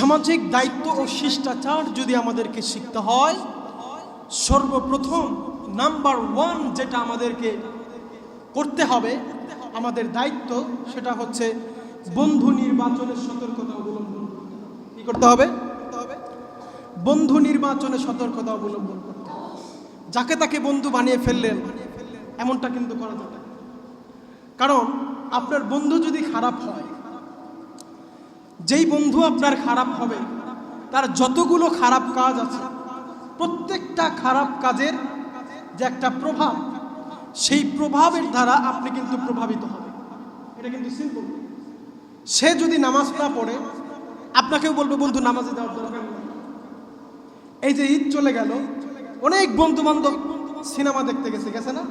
সামাজিক দায়িত্ব ও শিষ্টাচার যদি আমাদেরকে শিখতে হয়, সর্বপ্রথম নাম্বার ওয়ান যেটা আমাদেরকে করতে হবে, আমাদের দায়িত্ব সেটা হচ্ছে বন্ধু নির্বাচনের সতর্কতা অবলম্বন। কি করতে হবে বন্ধু নির্বাচনে সতর্কতা অবলম্বন করতে হবে যাকে তাকে বন্ধু বানিয়ে ফেললেন, এমনটা কিন্তু করা যাবে। কারণ আপনার বন্ধু যদি খারাপ হয় যেই বন্ধু আপনার খারাপ হবে, তার যতগুলো খারাপ কাজ আছে, প্রত্যেকটা খারাপ কাজের যে একটা প্রভাব, সেই প্রভাবের দ্বারা আপনি কিন্তু প্রভাবিত হবে এটা কিন্তু সিম্পল সে যদি নামাজ না পড়ে, আপনাকেও বলবে, বন্ধু, নামাজে দেওয়ার দরকার এই যে ঈদ চলে গেল, অনেক বন্ধু বান্ধব সিনেমা দেখতে গেছে গেছে না?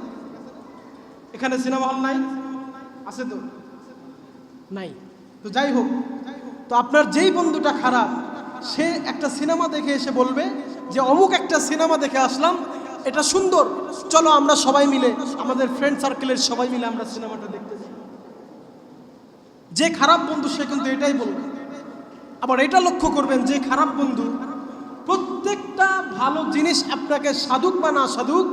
এখানে সিনেমা হল নাই? আছে তো? নাই। তো যাই হোক তো আপনার যেই বন্ধুটা খারাপ, সে একটা সিনেমা দেখে এসে বলবে যে, অমুক একটা সিনেমা দেখে আসলাম, এটা সুন্দর, চলো আমরা সবাই মিলে, আমাদের ফ্রেন্ড সার্কেলের সবাই মিলে আমরা সিনেমাটা দেখতে যে খারাপ বন্ধু সে কিন্তু এটাই বলবে আবার এটা লক্ষ্য করবেন, যে খারাপ বন্ধু প্রত্যেকটা ভালো জিনিস আপনাকে সাধুক বা না সাধুক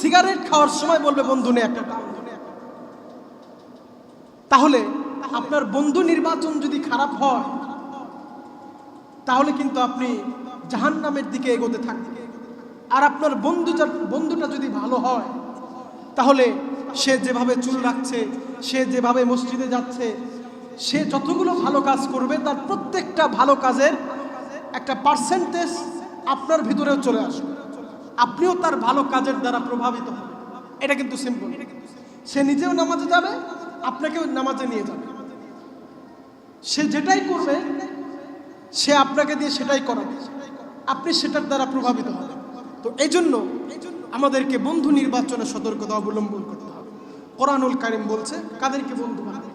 সিগারেট খাওয়ার সময় বলবে, বন্ধু, নে একটা। তাহলে আপনার বন্ধু নির্বাচন যদি খারাপ হয়, তাহলে কিন্তু আপনি জাহান নামের দিকে এগোতে থাকবেন। আর আপনার বন্ধু বন্ধুটা যদি ভালো হয়, তাহলে সে যেভাবে চুল রাখছে, সে যেভাবে মসজিদে যাচ্ছে, সে যতগুলো ভালো কাজ করবে, তার প্রত্যেকটা ভালো কাজের একটা পার্সেন্টেজ আপনার ভিতরেও চলে আসবে। আপনিও তার ভালো কাজের দ্বারা প্রভাবিত হবেন। এটা কিন্তু সিম্পল সে নিজেও নামাজে যাবে, আপনাকেও নামাজে নিয়ে যাবে। সে যেটাই করবে, সে আপনাকে দিয়ে সেটাই করাবে। আপনি সেটার দ্বারা প্রভাবিত হবেন। তো এই জন্য আমাদেরকে বন্ধু নির্বাচনে সতর্কতা অবলম্বন করতে হবে। কোরআনুল কারিম বলছে, কাদেরকে বন্ধু বানাবে?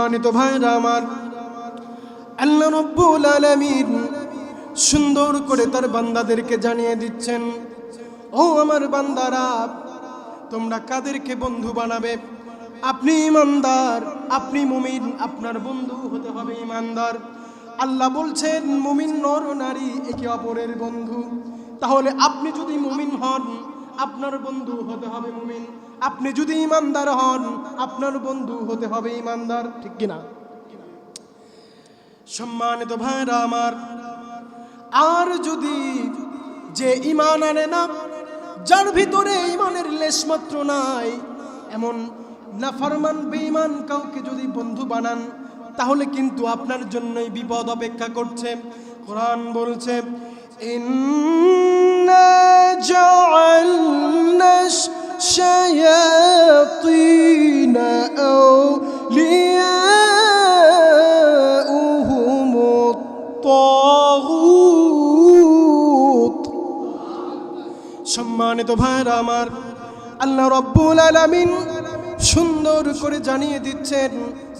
সম্মানিত ভাইরা আমার, আল্লাহ রব্বুল আলামিন সুন্দর করে তার বান্দাদেরকে জানিয়ে দিচ্ছেন, ও আমার বান্দারা, তোমরা কাদেরকে বন্ধু বানাবে? আপনি ইমানদার, আপনি মুমিন, আপনার বন্ধু হতে হবে ইমানদার। আল্লাহ বলছেন, মুমিন নর নারী একে অপরের বন্ধু। তাহলে আপনি যদি মুমিন হন আপনার বন্ধু হতে হবে মুমিন। আপনি যদি ইমানদার হন, আপনার বন্ধু হতে হবে ইমানদার। ঠিক কিনা? সম্মানিত ভাইরা আমার, আর যদি যে ইমান আনে না, যার ভিতরে ইমানের লেশমাত্র নাই, এমন নাফারমান, বেঈমান কাউকে যদি বন্ধু বানান, তাহলে কিন্তু আপনার জন্যই বিপদ অপেক্ষা করছে। কোরআন বলছে, ইন جعلنا الشياطين أولياءهم الطاغوت সম্মানিত ভাইরা আমার আল্লাহ রব্বুল আলামিন সুন্দর করে জানিয়ে দিচ্ছেন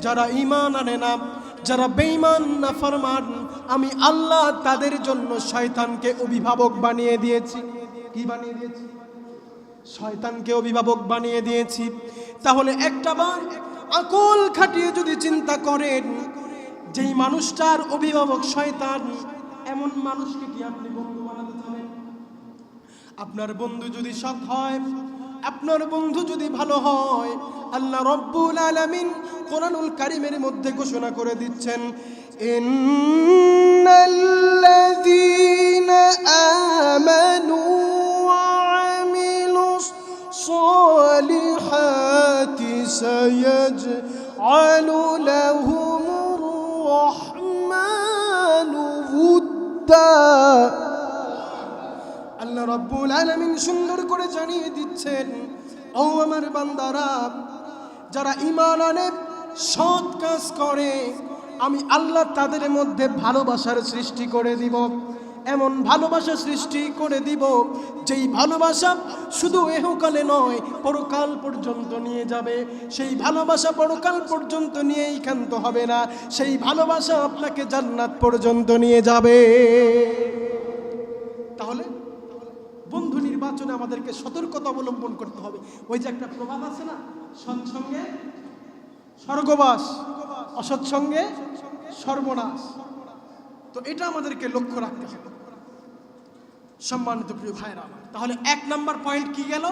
যারা ঈমান আনে না যারা বেঈমান না ফরমান আমি আল্লাহ তাদের জন্য শয়তানকে অভিভাবক বানিয়ে দিয়েছি। কি বানিয়ে দিয়েছি? শয়তানকে অভিভাবক বানিয়ে দিয়েছি। তাহলে একটা বার আকল খাটিয়ে যদি চিন্তা করেন, যেই মানুষটার অভিভাবক শয়তান, এমন মানুষকে কি আপনি বন্ধু বানাতে চাবেন? আপনার বন্ধু যদি সৎ হয়, আপনার বন্ধু যদি ভালো হয়, আল্লাহ রব্বুল আলামিন কোরআনুল কারিমের মধ্যে ঘোষণা করে দিচ্ছেন إن الذين آمنوا وعملوا الصالحات سيجعل لهم الرحمن ودا আল্লাহ রব্বুল আলামিন সুন্দর করে জানিয়ে দিচ্ছেন ও আমার বান্দারা যারা ঈমান আনে সৎ কাজ করে আমি আল্লাহ তাদের মধ্যে ভালোবাসার সৃষ্টি করে দিব। এমন ভালোবাসা সৃষ্টি করে দিব, যেই ভালোবাসা শুধু এহকালে নয়, পরকাল পর্যন্ত নিয়ে যাবে। সেই ভালোবাসা পরকাল পর্যন্ত নিয়েই ক্ষান্ত হবে না। সেই ভালোবাসা আপনাকে জান্নাত পর্যন্ত নিয়ে যাবে। তাহলে বন্ধু নির্বাচনে আমাদেরকে সতর্কতা অবলম্বন করতে হবে। ওই যে একটা প্রবাদ আছে না? সৎসঙ্গে স্বর্গবাস। অসৎসঙ্গে সর্বনাশ। তো এটা আমাদেরকে লক্ষ্য রাখতে হবে। সম্মানিত প্রিয় ভাইরা। তাহলে এক নাম্বার পয়েন্ট কি গেল?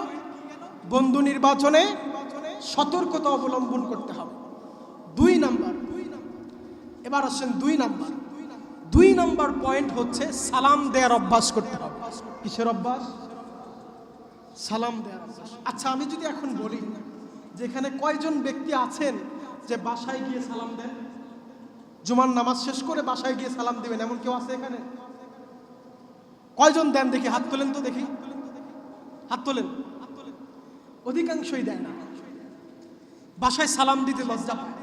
বন্ধু নির্বাচনে সতর্কতা অবলম্বন করতে হবে। দুই নাম্বার, এবার আসছেন দুই নাম্বার। দুই নাম্বার পয়েন্ট হচ্ছে সালাম দেয়ার অভ্যাস করতে হবে। কিসের অভ্যাস? সালাম দেয়ার অভ্যাস। আচ্ছা আমি যদি এখন বলি, যেখানে কয়জন ব্যক্তি আছেন যে বাসায় গিয়ে সালাম দেন জুমার নামাজ শেষ করে বাসায় গিয়ে সালাম দিবেন, এমন কেউ আছে এখানে? কয়জন দেন দেখি? হাত তোলেন তো দেখি। হাত তোলেন। অধিকাংশই দেয় না। বাসায় সালাম দিতে লজ্জা পায়।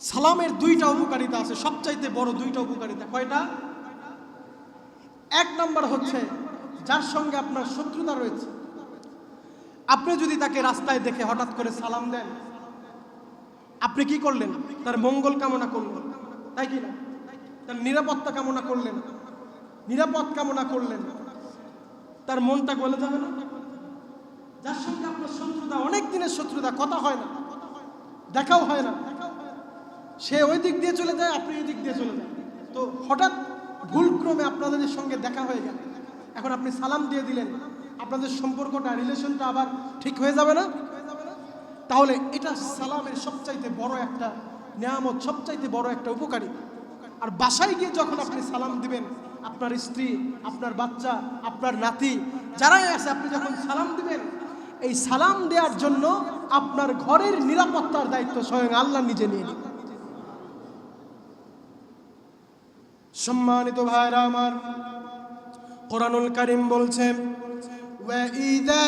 সালামের দুইটা উপকারিতা আছে, সবচাইতে বড় দুইটা উপকারিতা। কয়টা? এক নাম্বার হচ্ছে, যার সঙ্গে আপনার শত্রুতা রয়েছে, আপনি যদি তাকে রাস্তায় দেখে হঠাৎ করে সালাম দেন আপনি কি করলেন? তার মঙ্গল কামনা করলেন। তাই কি না? তার নিরাপত্তা কামনা করলেন। নিরাপদ কামনা করলেন। তার মনটা গলে যাবে না? যার সঙ্গে আপনার শত্রুতা, অনেক দিনের শত্রুতা, কথা হয় না। দেখাও হয় না। সে ওই দিক দিয়ে চলে যায়, আপনি ওই দিক দিয়ে চলে যান। তো হঠাৎ ভুলক্রমে আপনাদের সঙ্গে দেখা হয়ে গেল। এখন আপনি সালাম দিয়ে দিলেন। আপনাদের সম্পর্কটা, রিলেশনটা আবার ঠিক হয়ে যাবে না? তাহলে এটা সালামের সবচাইতে বড় একটা নিয়ামত সবচাইতে বড় একটা উপকারী আর বাসায় গিয়ে যখন আপনি সালাম দিবেন আপনার স্ত্রী আপনার বাচ্চা আপনার নাতি যারাই আছে আপনি যখন সালাম দিবেন এই সালাম দেওয়ার জন্য আপনার ঘরের নিরাপত্তার দায়িত্ব স্বয়ং আল্লাহ নিজে নিয়ে নেবেন সম্মানিত ভাইরা আমার কোরআনুল কারিম বলছে وإذا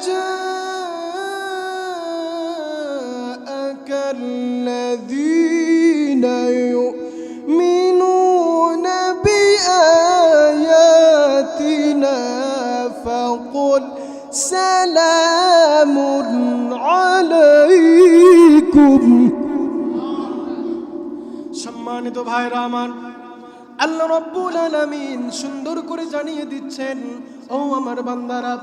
جاءك الذين يؤمنون بآياتنا فقل سلام عليكم সম্মানিত ভাইরা আমার আল্লাহ রব্বুল আলামিন সুন্দর করে জানিয়ে দিচ্ছেন ও আমার বান্দারা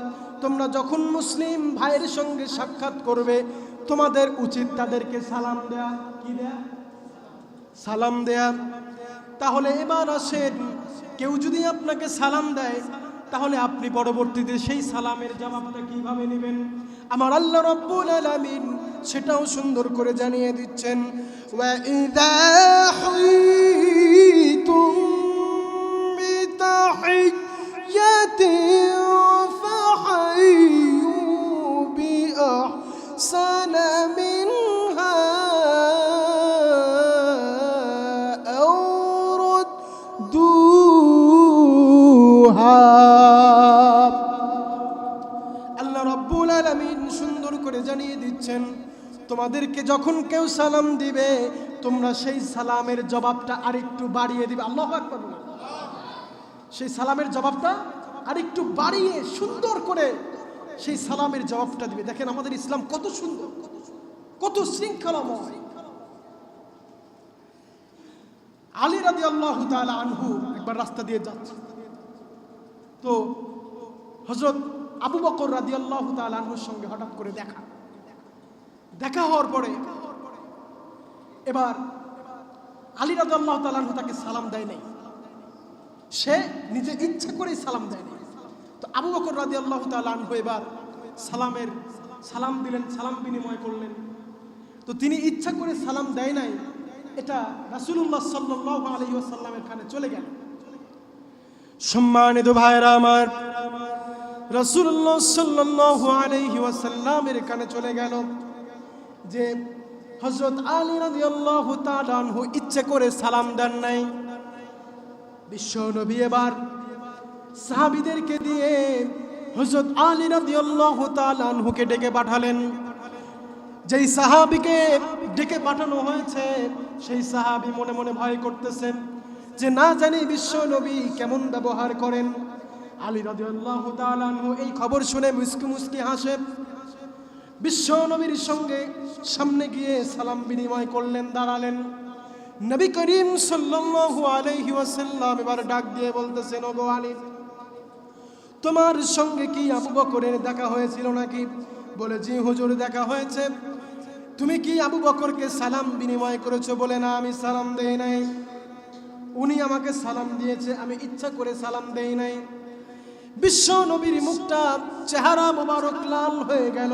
তোমরা যখন মুসলিম ভাইয়ের সঙ্গে সাক্ষাৎ করবে তোমাদের উচিত তাদেরকে সালাম দেয়া কি দেয়া সালাম দেয়া তাহলে এবার আসেন কেউ যদি আপনাকে সালাম দেয় তাহলে আপনি পরবর্তীতে সেই সালামের জবাবটা কিভাবে নেবেন আমার আল্লাহ রব্বুল আলামিন সেটাও সুন্দর করে জানিয়ে দিচ্ছেন وإذا حييتم بتحية فحيوا بأحسن منها أو ردوها আল্লাহ রব্বুল আলামিন সুন্দর করে জানিয়ে দিচ্ছেন তোমাদেরকে যখন কেউ সালাম দিবে তোমরা সেই সালামের জবাবটা আরেকটু বাড়িয়ে দিবে আল্লাহ আকবার বলুন। সেই সালামের জবাবটা আরেকটু বাড়িয়ে সুন্দর করে সেই সালামের জবাবটা দিবে। দেখেন আমাদের ইসলাম কত সুন্দর, কত শৃঙ্খলাময়। আলী রাদি আল্লাহ আনহু একবার রাস্তা দিয়ে যাচ্ছে। তো হজরত আবু বকর রাদি আল্লাহ আনহুর সঙ্গে হঠাৎ করে দেখা। দেখা হওয়ার পরে এবার আলী রাজু আল্লাহ তালাহু তাকে সালাম দেয় নাই। সে নিজে ইচ্ছে করেই সালাম দেয় নাই। তো আবু বকর রাদি আল্লাহ তালাহু এবার সালামের সালাম দিলেন, সালাম বিনিময় করলেন। তো তিনি ইচ্ছা করে সালাম দেয় নাই, এটা রাসুল্লাহ সাল্লাহ আলী আসাল্লামের কানে চলে গেল। সম্মানিত ভাইরা আমার রসুল্লাহ সাল্লাহ আলহি ওয়াসাল্লামের কানে চলে গেল যে হজরত আলী রাজি আল্লাহ ইচ্ছে করে সালাম দেন নাই। বিশ্ব নবী এবার সাহাবিদেরকে দিয়ে হজরত আলী রাজি আল্লাহ তালানহুকে ডেকে পাঠালেন। যেই সাহাবিকে ডেকে পাঠানো হয়েছে, সেই সাহাবি মনে মনে ভয় করতেছেন যে, না জানি বিশ্ব নবী কেমন ব্যবহার করেন। আলী তাআলা আনহু এই খবর শুনে মুস্কি মুস্কি হাসে। বিশ্ব নবীর সঙ্গে সামনে গিয়ে সালাম বিনিময় করলেন, দাঁড়ালেন। নবী করিম সাল্লাল্লাহু আলাইহি ওয়াসাল্লাম এবার ডাক দিয়ে বলতেছেন, ওগো আলী তোমার সঙ্গে কি আবু বকরের দেখা হয়েছিল নাকি? বলে, জি হুজুর, দেখা হয়েছে। তুমি কি আবু বকরকে সালাম বিনিময় করেছ বলে? না, আমি সালাম দেই নাই। উনি আমাকে সালাম দিয়েছে, আমি ইচ্ছা করে সালাম দেই নাই। বিশ্ব নবীর মুখটা চেহারা মোবারক লাল হয়ে গেল।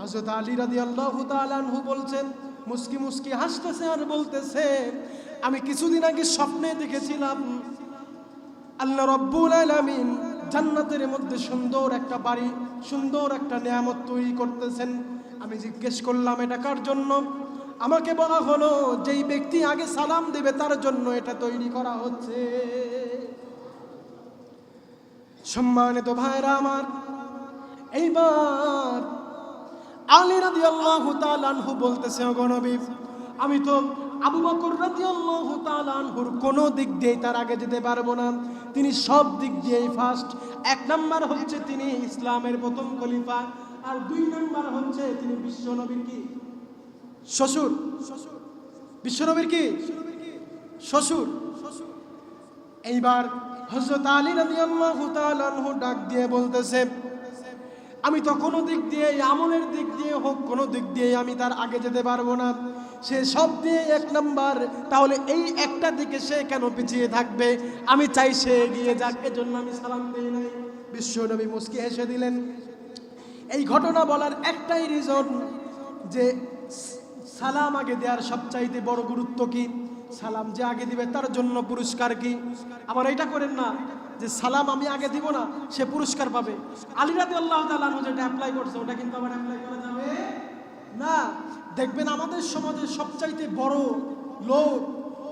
হযরত আলী রাদিয়াল্লাহু তাআলা আনহু বলছেন, মুস্কি মুস্কি হাসতেছে আর বলতেছে, আমি কিছুদিন আগে স্বপ্নে দেখেছিলাম, আল্লাহ রব্বুল আলামিন জান্নাতের মধ্যে সুন্দর একটা বাড়ি, সুন্দর একটা নিয়ামত তৈরি করতেছেন। আমি জিজ্ঞেস করলাম, এটা কার জন্য? আমাকে বলা হলো, যেই ব্যক্তি আগে সালাম দেবে, তার জন্য এটা তৈরি করা হচ্ছে। সম্মানিত ভাইরা আমার, এইবার আলী রাদিয়াল্লাহু তাআলা আনহু বলতেছে, ওগো নবী, আমি তো আবু বকর রাদিয়াল্লাহু তাআলা আনহুর কোনো দিক দিয়ে তার আগে যেতে পারব না। তিনি সব দিক দিয়েই ফার্স্ট এক নাম্বার হচ্ছে তিনি ইসলামের প্রথম খলিফা। আর দুই নাম্বার হচ্ছে তিনি বিশ্ব নবীর কি? শ্বশুর। বিশ্ব নবীর কি? শ্বশুর। শ্বশুর এইবার হযরত আলী রাদিয়াল্লাহু তাআলা ডাক দিয়ে বলতেছে, আমি তো কোনো দিক দিয়ে আমলের দিক দিয়ে হোক, কোনো দিক দিয়ে আমি তার আগে যেতে পারব না। সে সব দিয়ে এক নাম্বার। তাহলে এই একটা দিকে সে কেন পিছিয়ে থাকবে? আমি চাই সে এগিয়ে যাক, এজন্য আমি সালাম দিই নাই। বিশ্ব নবী মুস্কি হেসে দিলেন। এই ঘটনা বলার একটাই রিজন যে সালাম আগে দেওয়ার সবচাইতে বড় গুরুত্ব কি? সালাম যে আগে দিবে তার জন্য পুরস্কার কি? আবার এটা করেন না যে সালাম আমি আগে দিব না, সে পুরস্কার পাবে। আলিরাতে আল্লাহ তালু যেটা অ্যাপ্লাই করছে, ওটা কিন্তু আবার অ্যাপ্লাই করা দেখবেন আমাদের সমাজের সবচাইতে বড় লোক,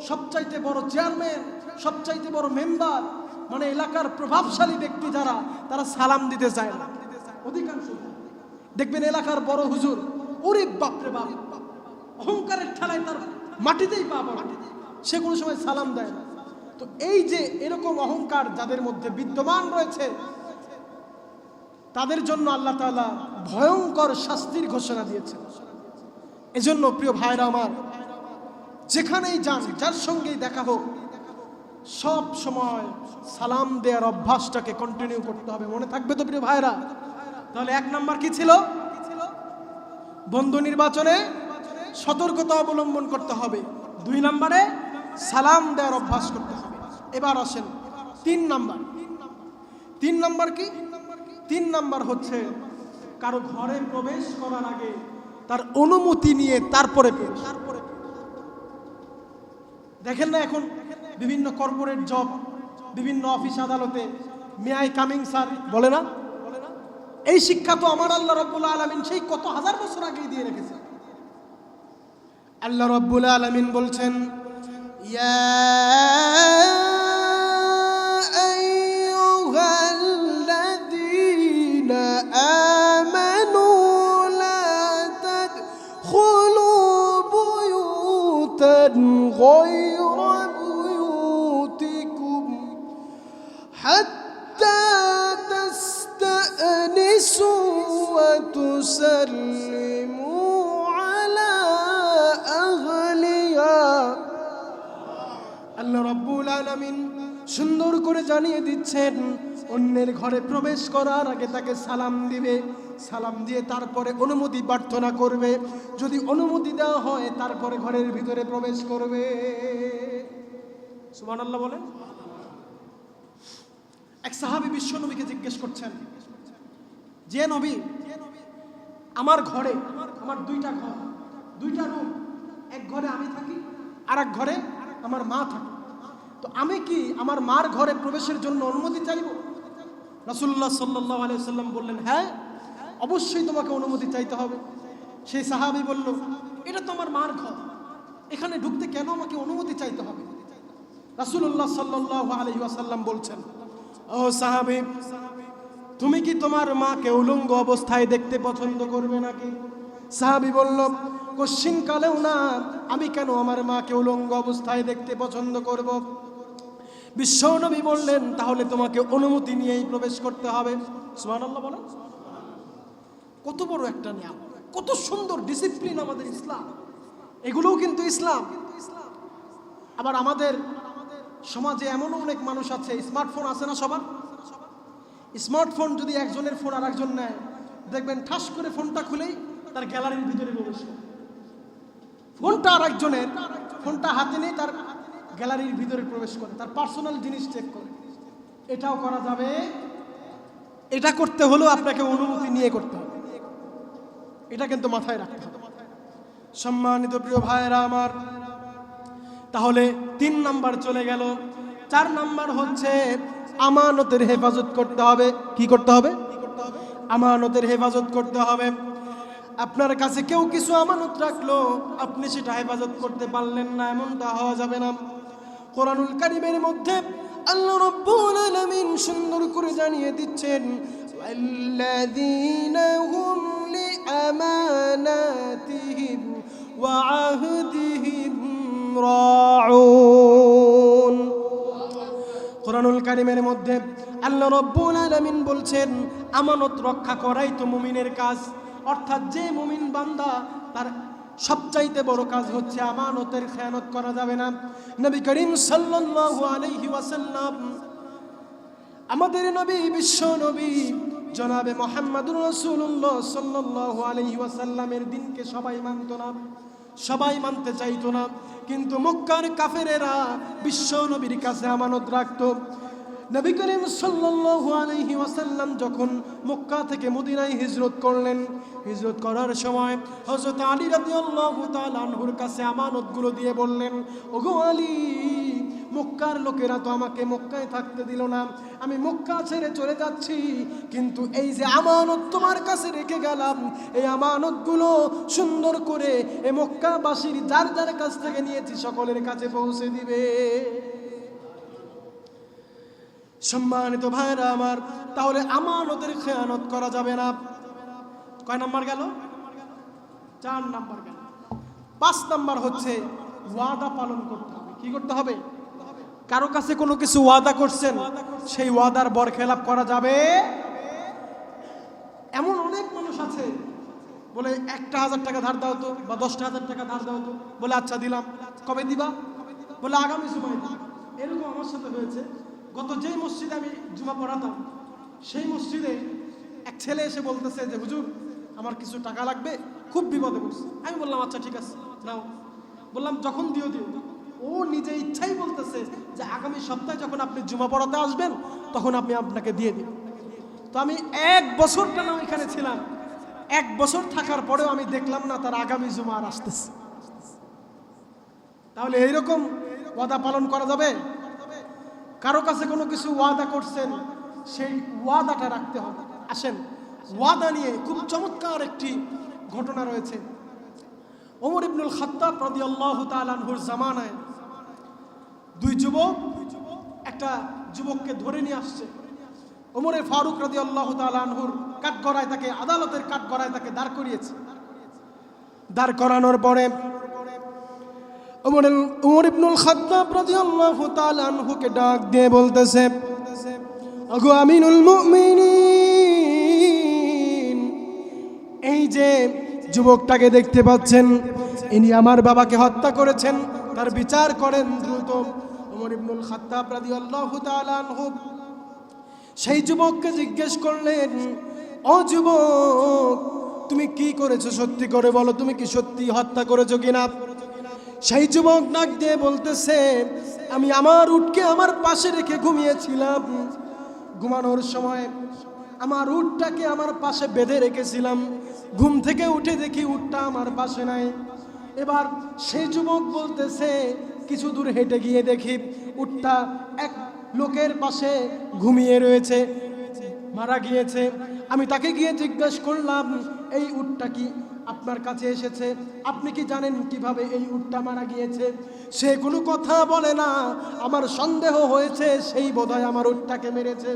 সবচাইতে বড় চেয়ারম্যান সবচাইতে বড় মেম্বার মানে এলাকার প্রভাবশালী ব্যক্তি যারা, তারা সালাম দিতে চায় না। অধিকাংশ। দেখবেন এলাকার বড় হুজুর, ওরে বাপরে বাপ, অহংকারের ঠেলায় তার মাটিতেই পা পড়ে। সে কোনো সময় সালাম দেয় না। তো এই যে এরকম অহংকার যাদের মধ্যে বিদ্যমান রয়েছে, তাদের জন্য আল্লাহ তাআলা ভয়ঙ্কর শাস্তির ঘোষণা দিয়েছেন। এজন্য প্রিয় ভাইরা আমার, যেখানেই যান, যার সঙ্গেই দেখা হোক, সব সময় সালাম দেওয়ার অভ্যাসটাকে কন্টিনিউ করতে হবে। মনে থাকবে তো প্রিয় ভাইরা? তাহলে এক নাম্বার কি ছিল? বন্ধু নির্বাচনে সতর্কতা অবলম্বন করতে হবে। দুই নম্বরে সালাম দেওয়ার অভ্যাস করতে হবে। এবার আসেন তিন নাম্বার। তিন নাম্বার কি? তিন নাম্বার হচ্ছে কারও ঘরে প্রবেশ করার আগে তার অনুমতি নিয়ে তারপরে। দেখেন না এখন বিভিন্ন কর্পোরেট জব, বিভিন্ন অফিস আদালতে মে আই কামিং স্যার বলে না? এই শিক্ষা তো আমার আল্লাহ রব্বুল আলমিন সেই কত হাজার বছর আগেই দিয়ে রেখেছে। আল্লাহ রব্বুল আলমিন বলছেন يا وتسلموا على أهلها আল্লাহ রব্বুল আলমিন সুন্দর করে জানিয়ে দিচ্ছেন অন্যের ঘরে প্রবেশ করার আগে তাকে সালাম দিবে সালাম দিয়ে তারপরে অনুমতি প্রার্থনা করবে যদি অনুমতি দেওয়া হয় তারপরে ঘরের ভিতরে প্রবেশ করবে সুমান আল্লাহ বলেন এক সাহাবি বিশ্ব নবীকে জিজ্ঞেস করছেন যে নবী আমার ঘরে, আমার দুইটা ঘর। দুইটা রুম এক ঘরে আমি থাকি আর এক ঘরে আমার মা থাকে। তো আমি কি আমার মার ঘরে প্রবেশের জন্য অনুমতি চাইব? রাসুল্লাহ সাল্লাহ আলিয়াল্লাম বললেন হ্যাঁ অবশ্যই তোমাকে অনুমতি চাইতে হবে। সেই সাহাবি বলল, এটা তো আমার মার ঘর। এখানে ঢুকতে কেন আমাকে অনুমতি চাইতে হবে? রাসুল্লাহ সাল্লাহ আলহিহাসাল্লাম বলছেন, ও সাহাবি তুমি কি তোমার মাকে উলঙ্গ অবস্থায় দেখতে পছন্দ করবে নাকি? সাহাবি বলল, কশ্চিন কালেও না, আমি কেন আমার মাকে উলঙ্গ অবস্থায় দেখতে পছন্দ করব? বিশ্বনবী বললেন, তাহলে তোমাকে অনুমতি নিয়েই প্রবেশ করতে হবে। সুবহানাল্লাহ বলেন। কত বড় একটা নিয়ম, কত সুন্দর ডিসিপ্লিন আমাদের ইসলাম। এগুলোও কিন্তু ইসলাম। আবার আমাদের সমাজে এমনও অনেক মানুষ আছে, স্মার্টফোন আছে না সবার? স্মার্টফোন যদি একজনের ফোন আর একজন নেয়, দেখবেন ঠাস করে ফোনটা খুলেই তার গ্যালারির ভিতরে প্রবেশ ফোনটা আর একজনের ফোনটা হাতে নিয়ে তার গ্যালারির ভিতরে প্রবেশ করে, তার পার্সোনাল জিনিস চেক করে। এটাও করা যাবে। এটা করতে হলেও আপনাকে অনুমতি নিয়ে করতে হবে। এটা কিন্তু মাথায় রাখতে হবে। সম্মানিত প্রিয় ভাইয়েরা আমার, তাহলে তিন নাম্বার চলে গেল। চার নাম্বার হচ্ছে আমানতের হেফাজত করতে হবে কি করতে হবে আমানতের হেফাজত করতে হবে আপনার কাছে কেউ কিছু আমানত রাখলো আপনি সেটা হেফাজত করতে পারলেন না এমনটা হওয়া যাবে না কোরআনুল কারিমের মধ্যে আল্লাহ রব্বুল আলামিন সুন্দর করে জানিয়ে দিচ্ছেন والذين هم لأماناتهم وعهدهم راعون কোরআনুল কারিমের মধ্যে আল্লাহ রব্বুল আলামিন বলছেন, আমানত রক্ষা করাই তো মুমিনের কাজ। অর্থাৎ যে মুমিন বান্দা, তার সবচাইতে বড় কাজ হচ্ছে আমানতের খেয়ানত করা যাবে না। নবী করিম সাল্লাল্লাহু আলাইহি ওয়াসাল্লাম, আমাদের নবী, বিশ্ব নবী, জনাবে মোহাম্মদুর রসুল্লাহ সাল্লাহ আলহি ওয়াসাল্লামের দিনকে সবাই মানত না, সবাই মানতে চাইতো না। কিন্তু মক্কার কাফেরেরা বিশ্ব নবীর কাছে আমানত রাখতো। নবী করিম সাল্লাল্লাহু আলাইহি ওয়াসাল্লাম যখন মক্কা থেকে মদিনায় হিজরত করলেন, হিজরত করার সময় হযরত আলী রাদিয়াল্লাহু তাআলা আনহুর কাছে আমানতগুলো দিয়ে বললেন, ওগো আলী, মক্কার লোকেরা তো আমাকে মক্কায় থাকতে দিল না। আমি মক্কা ছেড়ে চলে যাচ্ছি, কিন্তু এই যে আমানত তোমার কাছে রেখে গেলাম, এই আমানতগুলো সুন্দর করে এই মক্কাবাসীর যার যার কাছ থেকে নিয়েছি, সকলের কাছে পৌঁছে দিবে। সম্মানিত ভাইরা আমার, তাহলে আমানতের খেয়ানত করা যাবে না। কয় নাম্বার গেল? চার নাম্বার গেল। পাঁচ নাম্বার হচ্ছে ওয়াদা পালন করতে হবে। কি করতে হবে? কারও কাছে কোনো কিছু ওয়াদা করছেন, সেই ওয়াদার বরখেলাপ করা যাবে। এমন অনেক মানুষ আছে, বলে একটা হাজার টাকা ধার দাও তো, বা দশটা হাজার টাকা ধার দাও তো, বলে আচ্ছা দিলাম, কবে দিবা? বলে আগামী সময় এরকম আমার সাথে হয়েছে। গত যেই মসজিদে আমি জুমা পড়াতাম, সেই মসজিদে এক ছেলে এসে বলতেছে যে, হুজুর, আমার কিছু টাকা লাগবে, খুব বিপদে পড়ছে। আমি বললাম আচ্ছা ঠিক আছে, নাও। বললাম, যখন দিও দিও। ও নিজে ইচ্ছাই বলতেছে যে, আগামী সপ্তাহে যখন আপনি জুমা পড়াতে আসবেন, তখন আমি আপনাকে দিয়ে দিব। তো আমি এক বছর কেন এখানে ছিলাম। এক বছর থাকার পরেও আমি দেখলাম না, তার আগামী জুমা আর আসতেছে। তাহলে এইরকম ওয়াদা পালন করা যাবে? কারও কাছে কোনো কিছু ওয়াদা করছেন, সেই ওয়াদাটা রাখতে হবে। আসেন, ওয়াদা নিয়ে খুব চমৎকার একটি ঘটনা রয়েছে। ওমর ইবনুল খাত্তাব রাদিয়াল্লাহু তাআলা আনহুর জামানায় দুই যুবক, একটা যুবককে ধরে নিয়ে আসছে। ওমরের ফারুক রাদিয়াল্লাহু তাআলা আনহুর কাঠগড়ায় তাকে, আদালতের কাঠগড়ায় তাকে দাঁড় করিয়েছে। দাঁড় করানোর পরে ইবনুল ডাক দিয়ে বলতেছে এই যে যুবকটাকে দেখতে পাচ্ছেন, ইনি আমার বাবাকে হত্যা করেছেন, তার বিচার করেন দ্রুত। ইবনুল সেই যুবককে জিজ্ঞেস করলেন, ও যুবক, তুমি কি করেছ সত্যি করে বলো, তুমি কি সত্যি হত্যা করেছ কিনা? সেই যুবক নাক দিয়ে বলতেছে, আমি আমার উটকে আমার পাশে রেখে ঘুমিয়েছিলাম। ঘুমানোর সময় আমার উটটাকে আমার পাশে বেঁধে রেখেছিলাম। ঘুম থেকে উঠে দেখি উটটা আমার পাশে নাই। এবার সেই যুবক বলতেছে, কিছু দূর হেঁটে গিয়ে দেখি উটটা এক লোকের পাশে ঘুমিয়ে রয়েছে, মারা গিয়েছে। আমি তাকে গিয়ে জিজ্ঞেস করলাম, এই উটটা কি আপনার কাছে এসেছে। আপনি কি জানেন কীভাবে এই উটটা মারা গিয়েছে? সে কোনো কথা বলে না। আমার সন্দেহ হয়েছে, সেই বোধহয় আমার উটটাকে মেরেছে।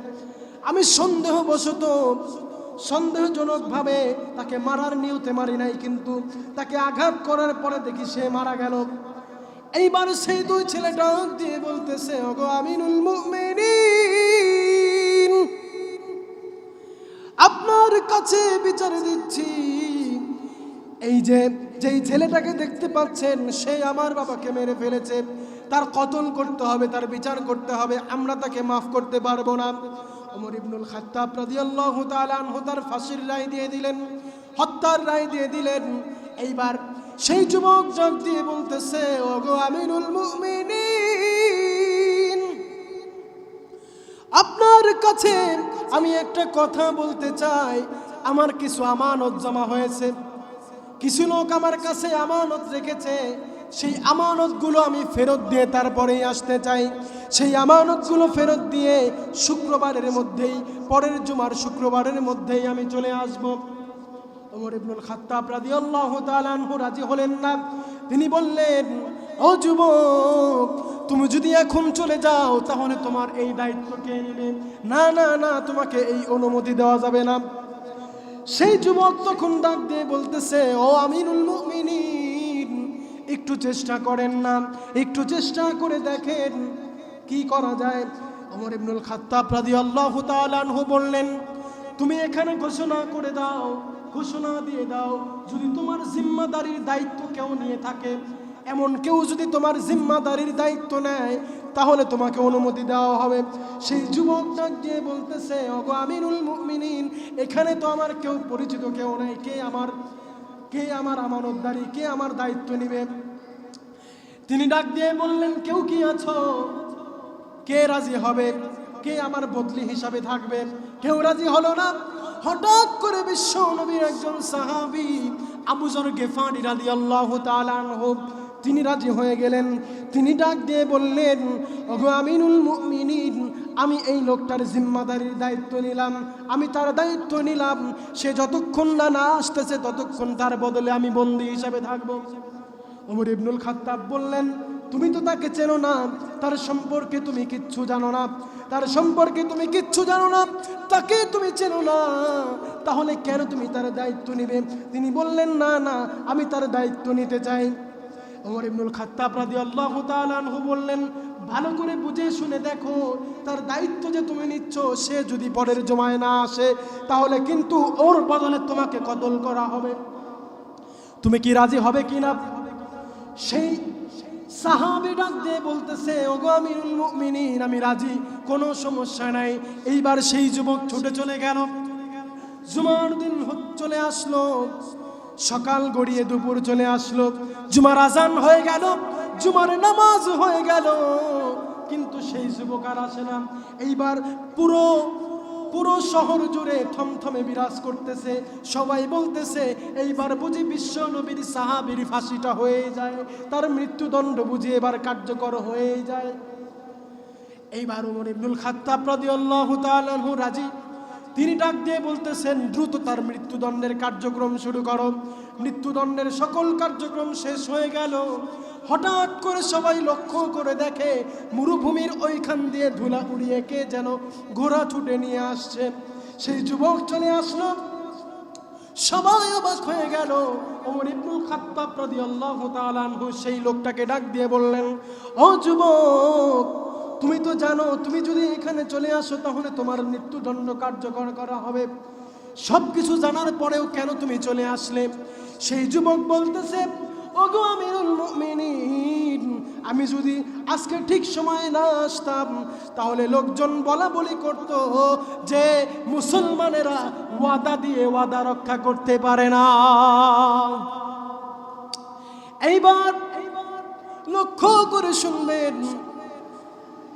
আমি সন্দেহবশত, সন্দেহজনকভাবে তাকে মারার নিয়তে মারি নাই, কিন্তু তাকে আঘাত করার পরে দেখি সে মারা গেল। এইবার সেই দুই ছেলে ডাক দিয়ে বলতেছে আমিনুল আপনার কাছে বিচার দিচ্ছি। এই যে, যেই ছেলেটাকে দেখতে পাচ্ছেন, সে আমার বাবাকে মেরে ফেলেছে। তার কতল করতে হবে, তার বিচার করতে হবে, আমরা তাকে মাফ করতে পারব না। ওমর ইবনুল খাত্তাব রাদিয়াল্লাহু তাআলা আনহু তার ফাঁসির রায় দিয়ে দিলেন, হত্যার রায় দিয়ে দিলেন। এইবার সেই যুবক জগ দিয়ে বলতেছে, ওগো আমিনুল মুমিনিন, আপনার কাছে আমি একটা কথা বলতে চাই। আমার কিছু আমানত জমা হয়েছে। কিছু লোক আমার কাছে আমানত রেখেছে। সেই আমানতগুলো আমি ফেরত দিয়ে তারপরেই আসতে চাই। সেই আমানতগুলো ফেরত দিয়ে শুক্রবারের মধ্যেই, পরের জুমার শুক্রবারের মধ্যেই আমি চলে আসব। ওমর ইবনুল খাত্তাব রাদিয়াল্লাহু তাআলা আনহু রাজি হলেন না। তিনি বললেন, ও যুবক, তুমি যদি এখন চলে যাও, তাহলে তোমার এই দায়িত্ব কে নেবে? না না না, তোমাকে এই অনুমতি দেওয়া যাবে না। সেই যুবক তখন ডাক দিয়ে বলতেছে, ও আমিনুল মুমিনিন, একটু চেষ্টা করেন না, একটু চেষ্টা করে দেখেন কি করা যায়। ওমর ইবনুল খাত্তাব রাদিয়াল্লাহু তাআলা আনহু বললেন, তুমি এখানে ঘোষণা করে দাও, ঘোষণা দিয়ে দাও, যদি তোমার জিম্মাদারির দায়িত্ব কেউ নিয়ে থাকে, এমন কেউ যদি তোমার জিম্মাদারির দায়িত্ব নেয় তাহলে তোমাকে অনুমতি দেওয়া হবে। সেই যুবক ডাক দিয়ে বলতেছে অগো আমিনুল মুমিনিন, এখানে তো আমার কেউ পরিচিত কেউ নেই। কে আমার কে আমার আমানতদারি, কে আমার দায়িত্ব নিবে? তিনি ডাক দিয়ে বললেন, কেউ কি আছো? কে রাজি হবে? কে আমার বদলি হিসাবে থাকবে? কেউ রাজি হলো না? হঠাৎ করে বিশ্ব নবীর একজন সাহাবি আবুজর গেফানি রাজি আল্লাহ তালান হোক তিনি রাজি হয়ে গেলেন। তিনি ডাক দিয়ে বললেন, ওগো আমিনুল মুমিনিন, আমি এই লোকটার জিম্মাদারির দায়িত্ব নিলাম। আমি তার দায়িত্ব নিলাম। সে যতক্ষণ না না আসতেছে, ততক্ষণ তার বদলে আমি বন্দী হিসাবে থাকব। ওমর ইবনুল খাত্তাব বললেন, তুমি তো তাকে চেনো না। তার সম্পর্কে তুমি কিচ্ছু জানো না। তার সম্পর্কে তুমি কিচ্ছু জানো না। তাকে তুমি চেনো না। তাহলে কেন তুমি তার দায়িত্ব নিবে? তিনি বললেন, না না, আমি তার দায়িত্ব নিতে চাই। ওমর ইবনুল খাত্তাব রাদিয়াল্লাহু তাআলা আনহু বললেন, ভালো করে বুঝে শুনে দেখো, তার দায়িত্ব যে তুমি নিচ্ছ, সে যদি পরের জমায় না আসে, তাহলে কিন্তু ওর বদলে তোমাকে কতল করা হবে। তুমি কি রাজি হবে কি না? সেই সাহাবি ডাক দিয়ে বলতেছে, ওগো আমিরুল আমি রাজি, কোনো সমস্যা নাই। এইবার সেই যুবক ছুটে চলে গেল। জুমার দিন চলে আসলো। সকাল গড়িয়ে দুপুর চলে আসলো। জুমার আজান হয়ে গেল, জুমার নামাজ হয়ে গেল। কিন্তু সেই যুবক আর আসে না। এইবার পুরো পুরো শহর জুড়ে থমথমে বিরাজ করতেছে। সবাই বলতেছে, এইবার বুঝি বিশ্ব নবীর সাহাবীর ফাঁসিটা হয়ে যায়। তার মৃত্যুদণ্ড বুঝি এবার কার্যকর হয়ে যায়। এইবার উমর ইবনুল খাত্তাব রাদিয়াল্লাহু তাআলা রাজি। তিনি ডাক দিয়ে বলতেছেন, দ্রুত তার মৃত্যুদণ্ডের কার্যক্রম শুরু করো। মৃত্যুদণ্ডের সকল কার্যক্রম শেষ হয়ে গেল। হঠাৎ করে সবাই লক্ষ্য করে দেখে মরুভূমির ওইখান দিয়ে ধুলা উড়িয়ে কে যেন ঘোড়া ছুটে নিয়ে আসছে। সেই যুবক চলে আসলো। সবাই অবাক হয়ে গেল। ওমর ইবনুল খাত্তাব রাদিয়াল্লাহু তাআলা সেই লোকটাকে ডাক দিয়ে বললেন, ও যুবক তুমি তো জানো, তুমি যদি এখানে চলে আসো, তাহলে তোমার মৃত্যুদণ্ড কার্যকর করা হবে। সব কিছু জানার পরেও কেন তুমি চলে আসলে? সেই যুবক বলতেছে, ওগো আমিরুল আমি যদি আজকে ঠিক সময়ে না আসতাম, তাহলে লোকজন বলা বলি করত যে মুসলমানেরা ওয়াদা দিয়ে ওয়াদা রক্ষা করতে পারে না। এইবার লক্ষ্য করে শুনবেন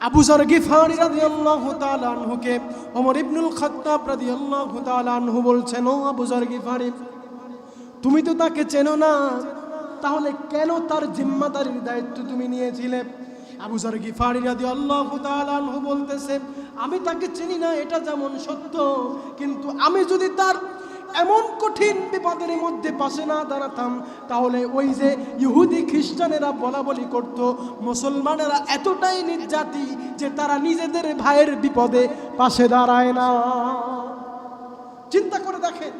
আবু জর গিফারি রাদিয়াল্লাহু তাআলা আনহুকে, ওমর ইবনুল খাত্তাব রাদিয়াল্লাহু তাআলা আনহু বলছেন, ও আবু গিফারি, তুমি তো তাকে চেনো না। তাহলে কেন তার জিম্মাদারির দায়িত্ব তুমি নিয়েছিলে? আবু জর গিফারি রাদিয়াল্লাহু তাআলা আনহু বলতেছে, আমি তাকে চিনি না, এটা যেমন সত্য, কিন্তু আমি যদি তার এমন কঠিন বিপদের মধ্যে পাশে না দাঁড়াতাম, তাহলে ওই যে ইহুদি খ্রিস্টানেরা বলা বলি করত, মুসলমানেরা এতটাই নির্যাতি যে তারা নিজেদের ভাইয়ের বিপদে পাশে দাঁড়ায় না চিন্তা করে দেখেন,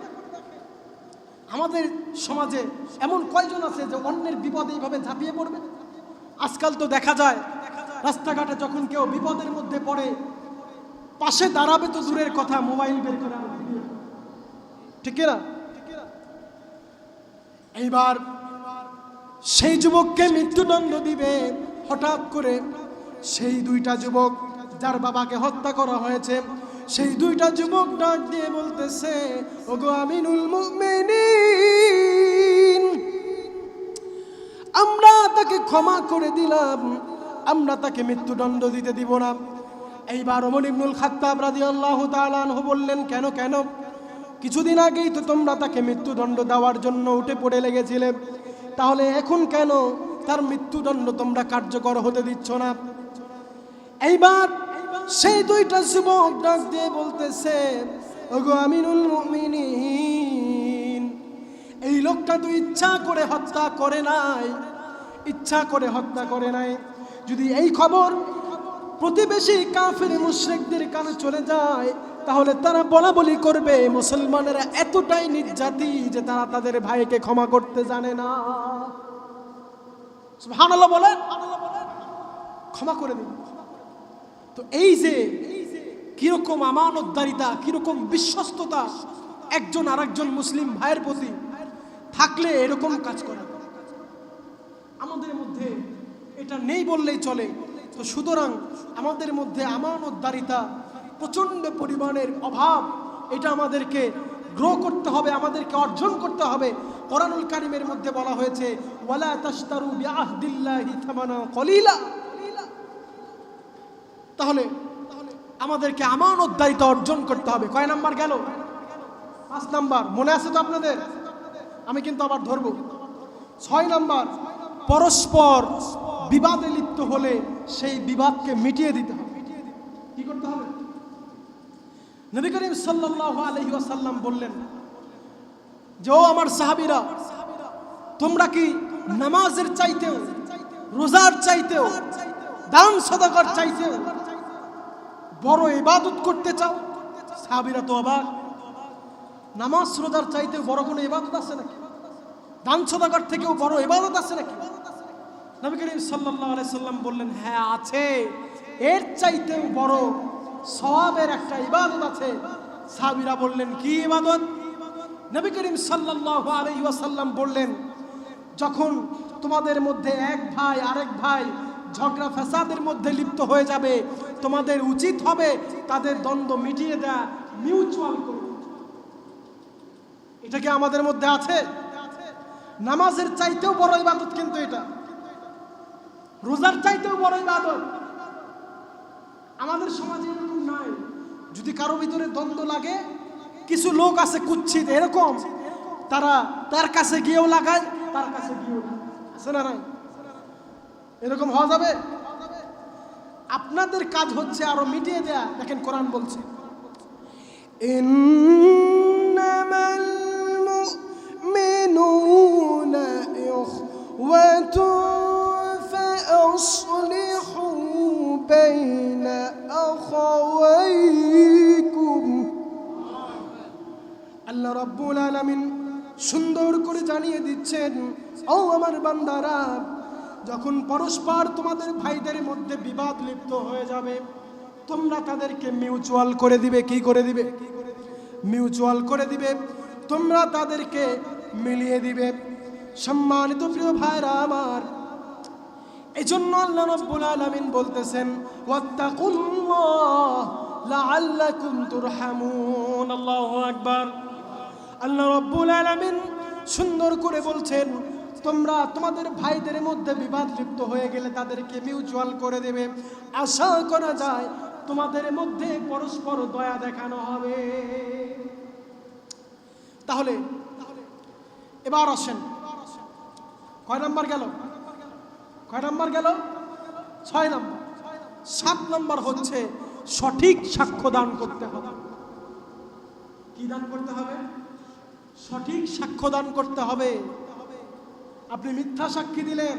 আমাদের সমাজে এমন কয়জন আছে যে অন্যের বিপদে এইভাবে ঝাঁপিয়ে পড়বে আজকাল তো দেখা যায়, রাস্তাঘাটে যখন কেউ বিপদের মধ্যে পড়ে, পাশে দাঁড়াবে তো দূরের কথা, মোবাইল বের করে। ঠিক না? এইবার সেই যুবককে মৃত্যুদণ্ড দিবে, হঠাৎ করে সেই দুইটা যুবক যার বাবাকে হত্যা করা হয়েছে, সেই দুইটা যুবক ডাক দিয়ে বলতেছে, ওগো আমিনুল আমরা তাকে ক্ষমা করে দিলাম, আমরা তাকে মৃত্যুদণ্ড দিতে দিব না। এইবার ওমর ইবনুল খাত্তাব রাদিয়াল্লাহু তাআলা বললেন, কেন কেন? কিছুদিন আগেই তো তোমরা তাকে মৃত্যুদণ্ড দেওয়ার জন্য উঠে পড়ে লেগেছিলে। তাহলে এখন কেন তার মৃত্যুদণ্ড তোমরা কার্যকর হতে দিচ্ছ না? এইবার সেই দুইটা যুবক ডাক দিয়ে বলতেছে আমিনুল এই লোকটা তো ইচ্ছা করে হত্যা করে নাই, ইচ্ছা করে হত্যা করে নাই। যদি এই খবর প্রতিবেশী কাফের মুশরিকদের কানে চলে যায় তাহলে তারা বলা বলি করবে, মুসলমানেরা এতটাই নির্যাতি যে তারা তাদের ভাইকে ক্ষমা করতে জানে না। বলেন, ক্ষমা করে দিন। তো এই যে কীরকম আমানতদারিতা, কীরকম বিশ্বস্ততা, একজন আরেকজন মুসলিম ভাইয়ের প্রতি থাকলে এরকম কাজ করে। আমাদের মধ্যে এটা নেই বললেই চলে। তো সুতরাং আমাদের মধ্যে আমানতদারিতা প্রচণ্ড পরিমাণের অভাব। এটা আমাদেরকে গ্রো করতে হবে, আমাদেরকে অর্জন করতে হবে। কোরআনুল কারিমের মধ্যে বলা হয়েছে কলিলা। তাহলে আমাদেরকে আমানত দায়িত্ব অর্জন করতে হবে। কয় নাম্বার গেল? পাঁচ নাম্বার। মনে আছে তো আপনাদের? আমি কিন্তু আবার ধরব। ছয় নাম্বার, পরস্পর বিবাদে লিপ্ত হলে সেই বিবাদকে মিটিয়ে দিতে হবে। কি করতে হবে? নবী করিম সাল্লাল্লাহু আলাইহি ওয়াসাল্লাম বললেন যে, ও আমার সাহাবিরা, তোমরা কি নামাজের চাইতেও, রোজার চাইতেও, দান সদাকর চাইতেও বড় ইবাদত করতে চাও? সাহাবিরা তো অবাক। নামাজ, রোজার চাইতেও বড় কোনো ইবাদত আছে নাকি? দান সদাকর থেকেও বড় ইবাদত আছে নাকি? নবী করিম সাল্লাল্লাহু আলাইহি সাল্লাম বললেন হ্যাঁ আছে। এর চাইতেও বড় সওয়াবের একটা ইবাদত আছে। সাহাবীরা বললেন, কি ইবাদত? নবী করিম ওয়াসাল্লাম বললেন, যখন তোমাদের মধ্যে এক ভাই আরেক ভাই ঝগড়া ফ্যাসাদের মধ্যে লিপ্ত হয়ে যাবে, তোমাদের উচিত হবে তাদের দ্বন্দ্ব মিটিয়ে দেয়া, মিউচুয়াল করে এটা কি আমাদের মধ্যে আছে? নামাজের চাইতেও বড় ইবাদত কিন্তু এটা। রোজার চাইতেও বড় ইবাদত। আমাদের সমাজে এরকম নাই। যদি কারও ভিতরে দ্বন্দ্ব লাগে, কিছু লোক আছে কুচ্ছিত, এরকম, তারা তার কাছে গিয়েও লাগায়, তার কাছে গিয়েও আছে না নাই? এরকম হওয়া যাবে? আপনাদের কাজ হচ্ছে আরও মিটিয়ে দেয়া। দেখেন কোরআন বলছে, ইন্নামাল মুমিনুন ইখওয়াতুন বাইন أخويكم আল্লাহ রব্বুল আলামিন সুন্দর করে জানিয়ে দিচ্ছেন ও আমার বান্দারা যখন পরস্পর তোমাদের ভাইদের মধ্যে বিবাদ লিপ্ত হয়ে যাবে তোমরা তাদেরকে মিউচুয়াল করে দিবে কি করে দিবে মিউচুয়াল করে দিবে তোমরা তাদেরকে মিলিয়ে দিবে সম্মানিত প্রিয় ভাইরা আমার এই জন্য আল্লাহ রাব্বুল আলামিন বলতেছেন আল্লাহ রাব্বুল আলামিন সুন্দর করে বলছেন, তোমরা তোমাদের ভাইদের মধ্যে বিবাদ লিপ্ত হয়ে গেলে তাদেরকে মিউচুয়াল করে দেবে। আশা করা যায় তোমাদের মধ্যে পরস্পর দয়া দেখানো হবে। তাহলে, এবার আসেন। কয় নাম্বার গেল? কয় নাম্বার গেল? ছয় নাম্বার। সাত নম্বর হচ্ছে সঠিক সাক্ষ্য দান করতে হবে। কি দান করতে হবে? সঠিক সাক্ষ্য দান করতে হবে। আপনি মিথ্যা সাক্ষী দিলেন।